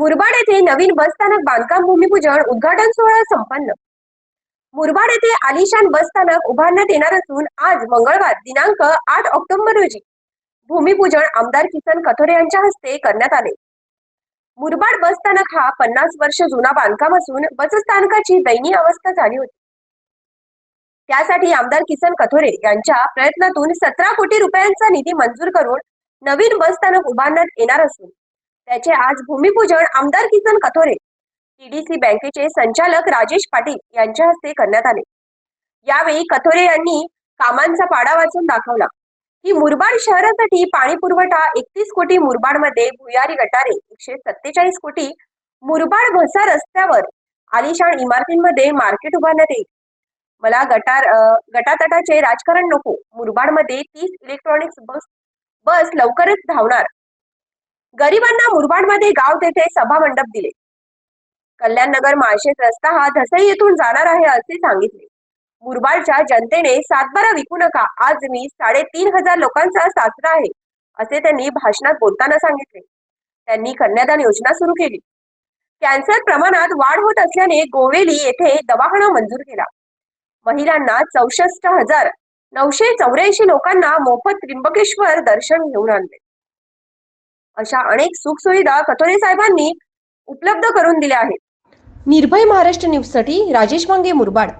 मुरबाड येथे नवीन बसस्थानक बांधकाम भूमिपूजन उद्घाटन सोहळा संपन्न. मुरबाड येथे आलिशान बसस्थानक उभारण्यात येणार असून आज मंगळवार दिनांक आठ ऑक्टोबर रोजी भूमिपूजन आमदार किसन कथोरे यांच्या हस्ते करण्यात आले. मुरबाड बसस्थानक हा पन्नास वर्ष जुना बांधकाम असून बसस्थानकाची दयनीय अवस्था झाली होती. त्यासाठी आमदार किसन कथोरे यांच्या प्रयत्नातून सतरा कोटी रुपयांचा निधी मंजूर करून नवीन बसस्थानक उभारण्यात येणार असून त्याचे आज भूमिपूजन आमदार किसन कथोरे टीडीसी बँकेचे संचालक राजेश पाटील यांच्या हस्ते करण्यात आले. यावेळी कथोरे यांनी कामांचा पाडा वाचून दाखवला. की मुरबाड शहरासाठी पाणी पुरवठा एकतीस कोटी मुरबाडमध्ये भुयारी गटारे एकशे सत्तेचाळीस कोटी मुरबाड भसा रस्त्यावर आलिशान इमारतींमध्ये मार्केट उभारण्यात येईल. मला गटार गटातटाचे राजकारण नको. मुरबाडमध्ये तीस इलेक्ट्रॉनिक्स बस बस लवकरच धावणार. गरिबांना मुरबाडमध्ये गाव तेथे सभा मंडप दिले. कल्याणनगर माळशेज रस्ता हा धसई येथून जाणार आहे असे सांगितले. मुरबाडच्या जनतेने सातबारा विकू नका आज मी साडेतीन हजार लोकांचा सासरा आहे असे त्यांनी भाषणात बोलताना सांगितले. त्यांनी कन्यादान योजना सुरू केली. कॅन्सर प्रमाणात वाढ होत असल्याने गोवेली येथे दवाखाना मंजूर केला. महिलांना चौसष्ट हजार नऊशे चौऱ्याऐंशी लोकांना मोफत त्र्यंबकेश्वर दर्शन घेऊन आणले. अशा अनेक सुखसुविधा कथोरे साहेबांनी उपलब्ध करून दिल्या आहेत. निर्भय महाराष्ट्र न्यूजसाठी राजेश वांगे मुरबाड.